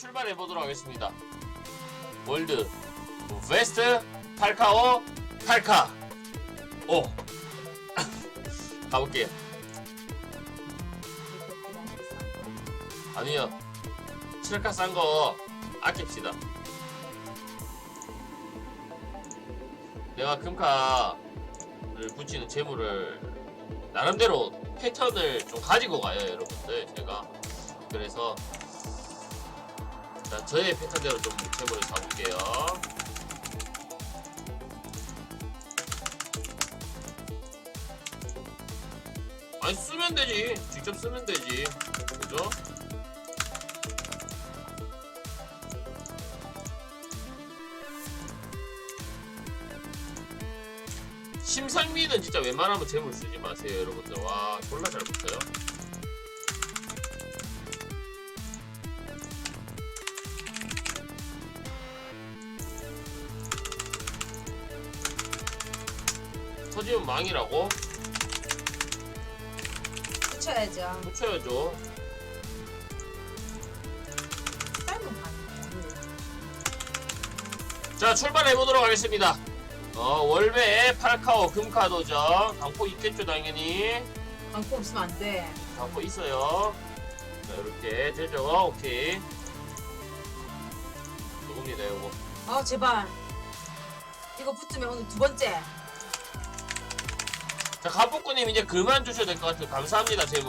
출발해 보도록 하겠습니다. 월드 베스트 팔카오 팔카 오 가볼게요. 아니요 칠카 싼 거 아낍시다. 내가 금카를 붙이는 재물을 나름대로 패턴을 좀 가지고 가요 여러분들 제가 그래서 자 저의 패턴대로 좀 재물을 잡을게요. 아니 쓰면 되지. 직접 쓰면 되지. 그죠? 심상미는 진짜 웬만하면 재물 쓰지 마세요 여러분들. 와 졸라 잘 붙어요 터지면 망이라고? 붙여야죠. 붙여야죠 삶은 반. 자 출발해보도록 하겠습니다 어 월배 팔카오 금카도죠 강포 있겠죠 당연히 광고 없으면 안 돼. 강포 있어요 자 이렇게 되죠 오케이 누굽니다 요거 아 제발. 이거 붙으면 오늘 두 번째. 자 가복구님 이제 그만 주셔야 될 것 같아요. 감사합니다 재물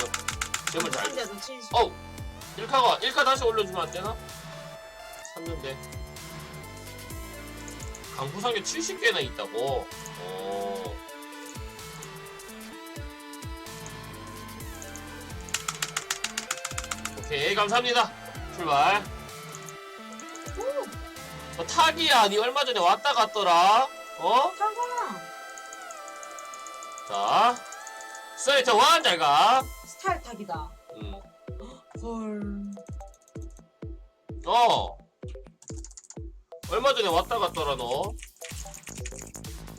재물 잘 상자도 70. 어우 1카가 1카 다시 올려주면 안 되나? 샀는데. 강부상에 70개나 있다고? 어. 오케이 감사합니다. 출발. 어, 타기야. 니 얼마 전에 왔다 갔더라. 어? 타가 자 스트레이트 원 잘가 스타일 타기다. 음. 헐. 어. 얼마 전에 왔다 갔더라 너.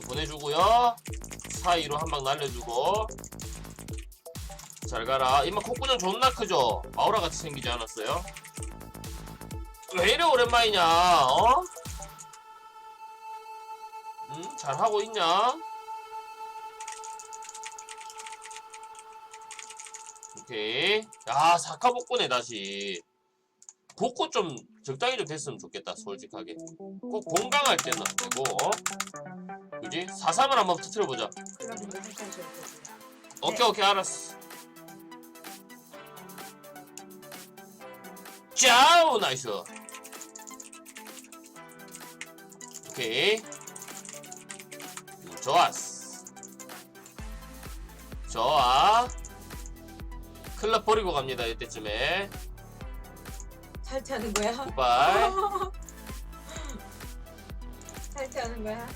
보내주고요. 사이로 한 방 날려주고. 잘 가라. 이마 콧구녕 존나 크죠? 마우라 같이 생기지 않았어요? 왜 이래 오랜만이냐? 어? 응? 잘 하고 있냐? 오케이. 야 사카 복구네 다시. 복구 좀 적당히 좀 됐으면 좋겠다 솔직하게 꼭 공강할 때는 안 되고 어? 그지? 4-3을 한번 터트려보자 그러면 오케이 오케이 알았어 짜우 나이스 오케이 음, 좋았어 좋아 클럽 버리고 갑니다 이때쯤에 탈퇴하는 거야? 굿바이 탈퇴하는 거야?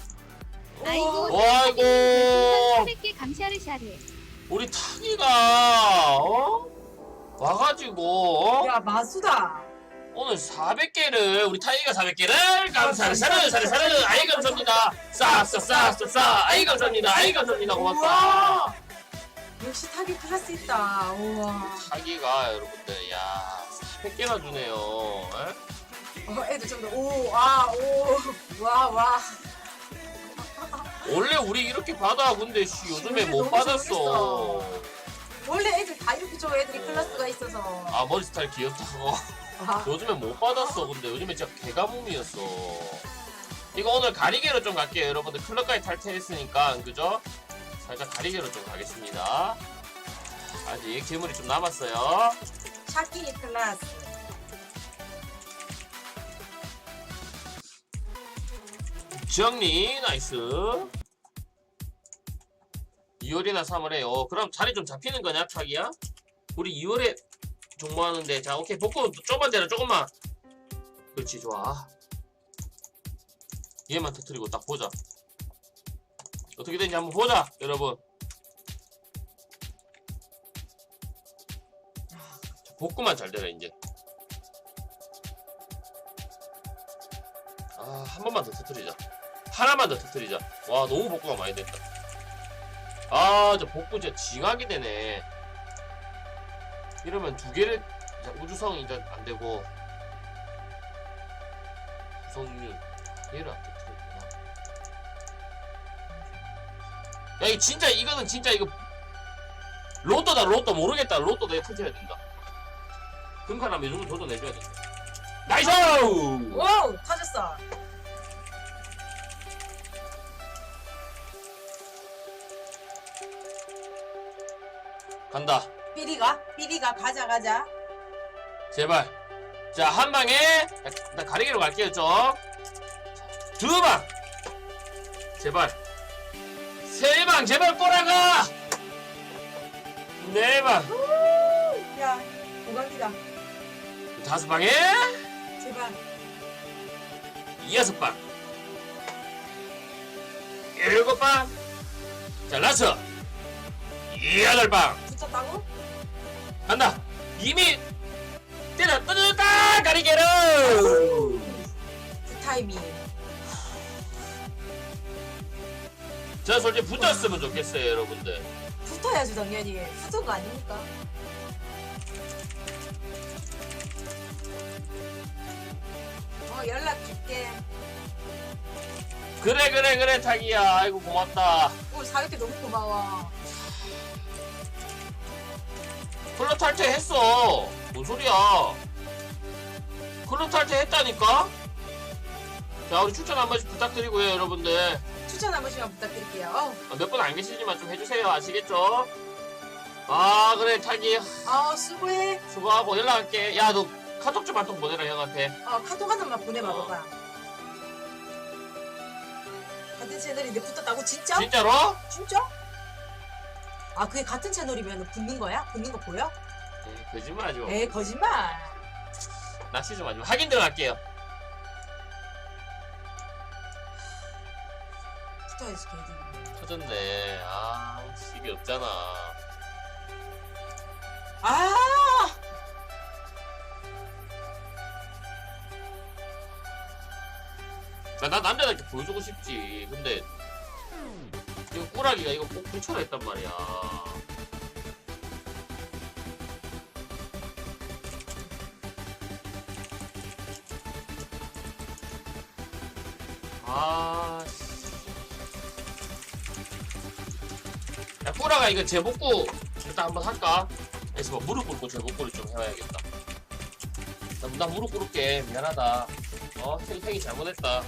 아이고. 와이고 300개 감샤르샤르. 우리 타기가 어? 와가지고 어? 야 마수다. 오늘 400개를 우리 타기가 400개를 감사를 사르 사르 사르 아이 감사합니다 싸싸싸싸싸 아이 감사합니다 아이 감사합니다 고맙다 우와. 역시 타기 클래스 있다. 우와. 타기가 여러분들 야 400개나 주네요 에? 어, 애들 전부 오, 아, 오, 와, 와. 원래 우리 이렇게 받아 근데 씨 요즘에 근데 못 너무 받았어 재밌어. 원래 애들 다 이렇게 줘 애들이 클래스가 있어서. 아 머리 스타일 귀엽다고 아, 요즘에 못 받았어 근데 요즘에 진짜 개가뭄이었어 이거 오늘 가리개로 좀 갈게요 여러분들 클럽까지 탈퇴했으니까 그죠? 살짝 가리개로 좀 가겠습니다. 아직 재물이 좀 남았어요. 샤키 클래스. 정리 나이스. 2월이나 3월에 어 그럼 자리 좀 잡히는 거냐 차기야? 우리 2월에 종모하는데 자 오케이 복구 조금만 되라 조금만. 그렇지 좋아. 얘만 터트리고 딱 보자 어떻게 되는지 한번 보자 여러분. 자, 복구만 잘 되라 이제. 아 한 번만 더 터트리자. 하나만 더 터트리자. 와 너무 복구가 많이 됐다. 아 저 복구 진짜 징하게 되네. 이러면 두 개를 우주성 이제 안 되고 김성윤 얘를 안 터뜨 야 이거 진짜 이거는 진짜 이거 로또다 로또. 모르겠다. 로또 내가 터져야 된다. 금카나 매주는 저도 내줘야 된다. 나이스! 와우! 터졌어. 간다. 삐리가? 삐리가 가자 가자. 제발. 자 한 방에 나 가리개로 갈게요 좀 두 방! 제발 세방 제발 꼬라가 네방 야 오강기다. 다섯 방에? 제발. 여섯 방. 일곱 방자 라스. 여덟 방. 붙였다고? 간다. 이미 때려 뜯었다 가리개로! 그 타이밍. 저 솔직히 붙었으면 좋겠어요 여러분들 붙어야지 당연히. 붙은 거 아닙니까? 어 연락 줄게. 그래 그래 그래 자기야 아이고 고맙다 오 사육해 너무 고마워. 클럽 탈퇴했어 뭔 소리야 클럽 탈퇴했다니까 자 우리 추천 한 번씩 부탁드리고요 여러분들 추천 한 번씩만 부탁드릴게요. 몇 분 안 계시지만 좀 해주세요 아시겠죠? 아 그래 자기 어 수고해. 수고하고 연락할게 야 너 카톡 좀 한 통 보내라 형한테 어 카톡 하나만 보내봐 어. 봐봐. 같은 채널인데 붙었다고 진짜? 진짜로? 진짜? 아 그게 같은 채널이면 붙는 거야? 붙는 거 보여? 에이, 거짓말하지 마 에이 거짓말. 낚시 좀 하지 마 확인 들어갈게요 붙어야지 걔들. 터졌네 아 식이 없잖아 아 나, 나 남자답게 보여주고 싶지. 근데 이거 꾸라기가 이거 꼭 붙여라 했단 말이야. 아, 야, 꾸라가 이거 제복구 일단 한번 할까? 그래서 뭐 무릎 꿇고 제복구를 좀 해봐야겠다. 나, 나 무릎 꿇을게. 미안하다. 어, 형, 형이 잘못했다.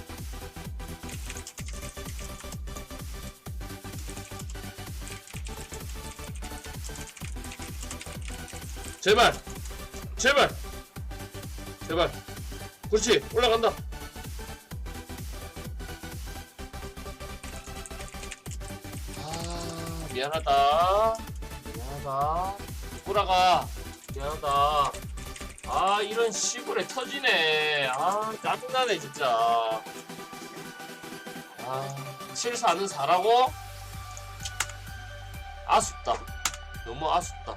제발! 제발! 제발! 그렇지! 올라간다! 미안하다. 미안하다. 꼬라가. 미안하다. 아, 이런 시골에 터지네. 아, 짜증나네, 진짜. 아, 실수하는 사라고? 아쉽다. 너무 아쉽다.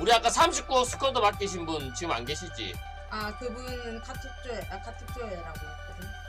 우리 아까 39 스쿼드 맡기신 분 지금 안 계시지? 아 그분 카톡 조회 아 카톡 조회라고 했거든.